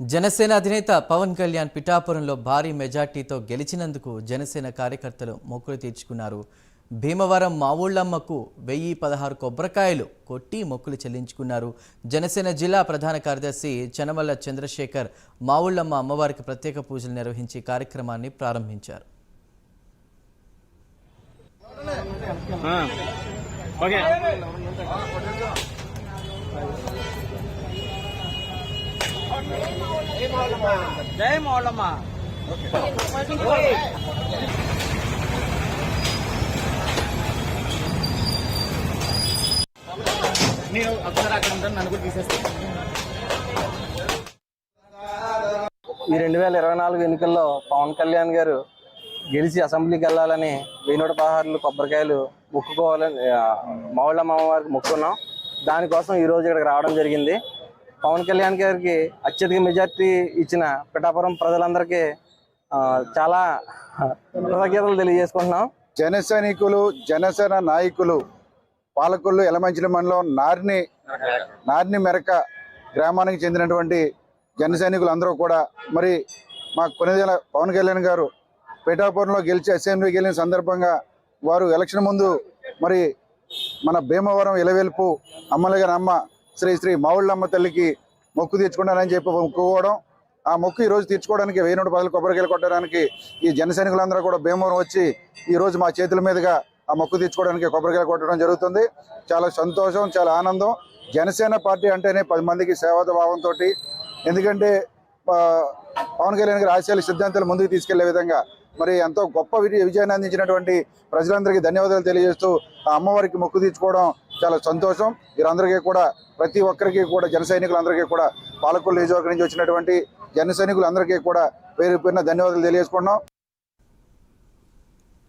జనసేన అధినేత పవన్ కళ్యాణ్ పిఠాపురంలో భారీ మెజార్టీతో గెలిచినందుకు జనసేన కార్యకర్తలు మొక్కులు తీర్చుకున్నారు. భీమవరం మావుళ్ళమ్మకు వెయ్యి పదహారు కొబ్బరికాయలు కొట్టి మొక్కులు చెల్లించుకున్నారు. జనసేన జిల్లా ప్రధాన కార్యదర్శి చనమల్ల చంద్రశేఖర్ మావుళ్ళమ్మ అమ్మవారికి ప్రత్యేక పూజలు నిర్వహించి కార్యక్రమాన్ని ప్రారంభించారు. ఓకే. జై మౌళమ్మ నేను అక్కడ అక్కడ ఉంటాను నన్ను కూడా తీసేస్తాను ఈ రెండు వేల ఇరవై నాలుగు ఎన్నికల్లో పవన్ కళ్యాణ్ గారు గెలిచి అసెంబ్లీకి వెళ్ళాలని వేణుడు నూట కొబ్బరికాయలు మొక్కుకోవాలని ఆ, మావుళ్ళమ్మ అమ్మవారికి దానికోసం ఈరోజు ఇక్కడికి రావడం జరిగింది. పవన్ కళ్యాణ్ గారికి అత్యధిక మెజార్టీ ఇచ్చిన పిఠాపురం ప్రజలందరికీ చాలా కృతజ్ఞతలు తెలియజేసుకుంటున్నాం. జన సైనికులు జనసేన నాయకులు పాలకొల్లు ఎలమంచిలి మండలం నార్ని నార్ని మెరక గ్రామానికి చెందినటువంటి జన సైనికులు అందరూ కూడా మరి మా కొనిదెల పవన్ కళ్యాణ్ గారు పిఠాపురంలో గెలిచి అసెంబ్లీకి వెళ్ళిన సందర్భంగా వారు ఎలక్షన్ ముందు మరి మన భీమవరం ఇలవెలుపు అమ్మలగారి అమ్మ శ్రీ శ్రీ మావుళ్ళమ్మ తల్లికి మొక్కు తీర్చుకుంటానని చెప్పి మొక్కుకోవడం ఆ మొక్కు ఈ రోజు తీర్చుకోవడానికి వెయ్యి నూట పదలు కొబ్బరికాయలు కొట్టడానికి ఈ జన సైనికులందరూ కూడా భీమవరం వచ్చి ఈ రోజు మా చేతుల మీదుగా ఆ మొక్కు తీర్చుకోవడానికి కొబ్బరికాయలు కొట్టడం జరుగుతుంది. చాలా సంతోషం చాలా ఆనందం. జనసేన పార్టీ అంటేనే పది మందికి సేవాద భావంతో ఎందుకంటే పవన్ కళ్యాణ్ గారి ఆశయాలు సిద్ధాంతాలు ముందుకు తీసుకెళ్ళే విధంగా మరి ఎంతో గొప్ప విజయ- విజయాన్ని అందించినటువంటి ప్రజలందరికీ ధన్యవాదాలు తెలియజేస్తూ ఆ అమ్మవారికి మొక్కు తీర్చుకోవడం చాలా సంతోషం. వీరందరికీ కూడా ప్రతి ఒక్కరికి కూడా జన సైనికులందరికీ కూడా పాలకొల్లు నియోజకవర్గం నుంచి వచ్చినటువంటి జన సైనికులందరికీ కూడా పేరు పేరున ధన్యవాదాలు తెలియజేసుకుంటున్నాం.